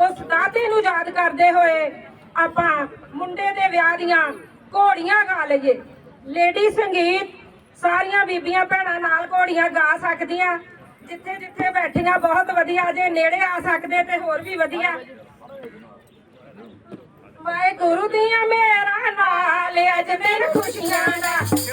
ਉਸ ਦਾਤੇ ਨੂੰ ਯਾਦ ਕਰਦੇ ਹੋਏ ਆਪਾਂ ਮੁੰਡੇ ਦੇ ਵਿਆਹ ਦੀਆਂ ਘੋੜੀਆਂ ਗਾ ਲਈਏ। ਲੇਡੀ ਸੰਗੀਤ, ਸਾਰੀਆਂ ਬੀਬੀਆਂ ਭੈਣਾਂ ਨਾਲ ਘੋੜੀਆਂ ਗਾ ਸਕਦੀਆਂ। ਜਿੱਥੇ ਜਿੱਥੇ ਬੈਠੀਆਂ ਬਹੁਤ ਵਧੀਆ, ਜੇ ਨੇੜੇ ਆ ਸਕਦੇ ਤੇ ਹੋਰ ਵੀ ਵਧੀਆ। ਵਾਹਿਗੁਰੂ ਦੀਆਂ ਮੇਰਾ ਨਾਲ ਅੱਜ ਦਿਨ ਖੁਸ਼ੀਆਂ ਦਾ।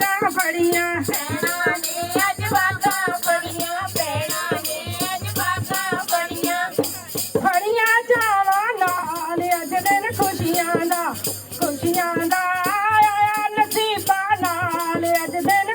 ਵਾਗਾ ਫੜੀਆਂ। ਪੈਣਾ ਨੇ ਅੱਜ ਵਾਗਾ ਫੜੀਆਂ ਪੈਣਾ ਨੇ ਅੱਜ ਵਾਗਾ ਫੜੀਆਂ ਫੜੀਆਂ ਜਾਵਾਂ ਨਾਲ ਅੱਜ ਦਿਨ ਖੁਸ਼ੀਆਂ ਦਾ ਖੁਸ਼ੀਆਂ ਦਾ ਆਇਆ ਨਸੀਬਾਂ ਨਾਲ ਅੱਜ ਦਿਨ